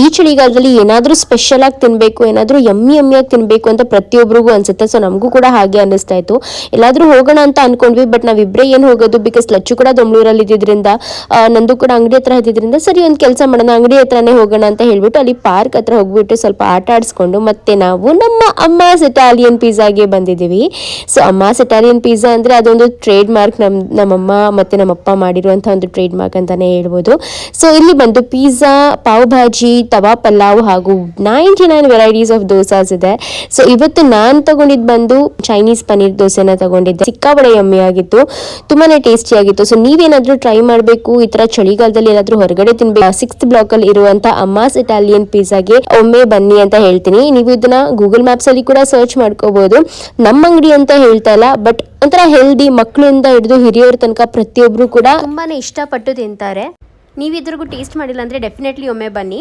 ಈ ಚಳಿಗಾಲದಲ್ಲಿ ಏನಾದರೂ ಸ್ಪೆಷಲ್ ಆಗಿ ತಿನ್ನಬೇಕು ಏನಾದರೂ ಯಮ್ಮಿ ಯಮ್ಮಿಯಾಗಿ ತಿನ್ನಬೇಕು ಅಂತ ಪ್ರತಿಯೊಬ್ಬರಿಗೂ ಅನ್ಸುತ್ತೆ. ಸೊ ನಮಗೂ ಕೂಡ ಹಾಗೆ ಅನ್ನಿಸ್ತಾ ಇತ್ತು. ಎಲ್ಲಾದರೂ ಹೋಗೋಣ ಅಂತ ಅನ್ಕೊಂಡ್ವಿ ಬಟ್ ನಾವಿಬ್ಬರೇ ಏನು ಹೋಗೋದು? ಬಿಕಾಸ್ ಲಚ್ಚು ಕೂಡ ದೊಮ್ಳೂರಲ್ಲಿ ಇದ್ದಿದ್ರಿಂದ ನಂದು ಕೂಡ ಅಂಗಡಿ ಹತ್ರ ಇದ್ದಿದ್ದರಿಂದ ಸರಿ ಒಂದು ಕೆಲಸ ಮಾಡೋಣ, ಅಂಗಡಿ ಹತ್ರನೇ ಹೋಗೋಣ ಅಂತ ಹೇಳ್ಬಿಟ್ಟು ಅಲ್ಲಿ ಪಾರ್ಕ್ ಹತ್ರ ಹೋಗ್ಬಿಟ್ಟು ಸ್ವಲ್ಪ ಆಟ ಆಡಿಸ್ಕೊಂಡು ಮತ್ತೆ ನಾವು ನಮ್ಮ ಅಮ್ಮಾಸ್ ಇಟಾಲಿಯನ್ ಪಿಜ್ಜಾಗೆ ಬಂದಿದ್ದೀವಿ. ಸೊ ಅಮ್ಮಾಸ್ ಇಟಾಲಿಯನ್ ಪಿಜ್ಜಾ ಅಂದರೆ ಅದೊಂದು ಟ್ರೇಡ್ ಮಾರ್ಕ್ ನಮ್ಮ ನಮ್ಮಮ್ಮ ಮತ್ತು ನಮ್ಮಪ್ಪ ಮಾಡಿರುವಂಥ ಒಂದು ಟ್ರೇಡ್ ಮಾರ್ಕ್ ಅಂತಲೇ ಹೇಳ್ಬೋದು. ಸೊ ಇಲ್ಲಿ ಬಂದು ಪಿಜ್ಜಾ ಪಾವ್ ಭಾಜಿ ತವಾ ಪಲಾವ್ ಹಾಗೂ ninety nine varieties of dosas ಇದೆ. ಸೊ ಇವತ್ತು ನಾನು ತಗೊಂಡಿದ್ದು ಬಂದು ಚೈನೀಸ್ ಪನ್ನೀರ್ ದೋಸೆನ ತಗೊಂಡಿದ್ದೆ. ಸಿಕ್ಕಾಬಡೆ ಎಮ್ಮೆ ಆಗಿತ್ತು. ತುಂಬಾನೇ ಟೇಸ್ಟಿ ಆಗಿತ್ತು. ಸೊ ನೀವೇನಾದ್ರೂ ಟ್ರೈ ಮಾಡಬೇಕು. ಈ ತರ ಚಳಿಗಾಲದಲ್ಲಿ ಏನಾದ್ರೂ ಹೊರಗಡೆ ತಿನ್ಬೇಕು. ಸಿಕ್ಸ್ತ್ ಬ್ಲಾಕ್ ಅಲ್ಲಿ ಇರುವಂತ ಅಮ್ಮಾಸ್ ಇಟಾಲಿಯನ್ ಪಿಜ್ಜಾಗೆ ಒಮ್ಮೆ ಬನ್ನಿ ಅಂತ ಹೇಳ್ತೀನಿ. ನೀವು ಇದನ್ನ ಗೂಗಲ್ ಮ್ಯಾಪ್ಸ್ ಅಲ್ಲಿ ಕೂಡ ಸರ್ಚ್ ಮಾಡ್ಕೋಬಹುದು ನಮ್ಮ ಅಂಗಡಿ ಅಂತ ಹೇಳ್ತಾ ಇಲ್ಲ ಬಟ್ ಒಂಥರ ಹೆಲ್ದಿ ಮಕ್ಕಳಿಂದ ಹಿಡಿದು ಹಿರಿಯರ ತನಕ ಪ್ರತಿಯೊಬ್ರು ಕೂಡ ತುಂಬಾನೇ ಇಷ್ಟಪಟ್ಟು ತಿಂತಾರೆ. ನೀವಿದ್ರಿಗೂ ಟೇಸ್ಟ್ ಮಾಡಿಲ್ಲ ಅಂದ್ರೆ ಡೆಫಿನೆಟ್ಲಿ ಒಮ್ಮೆ ಬನ್ನಿ.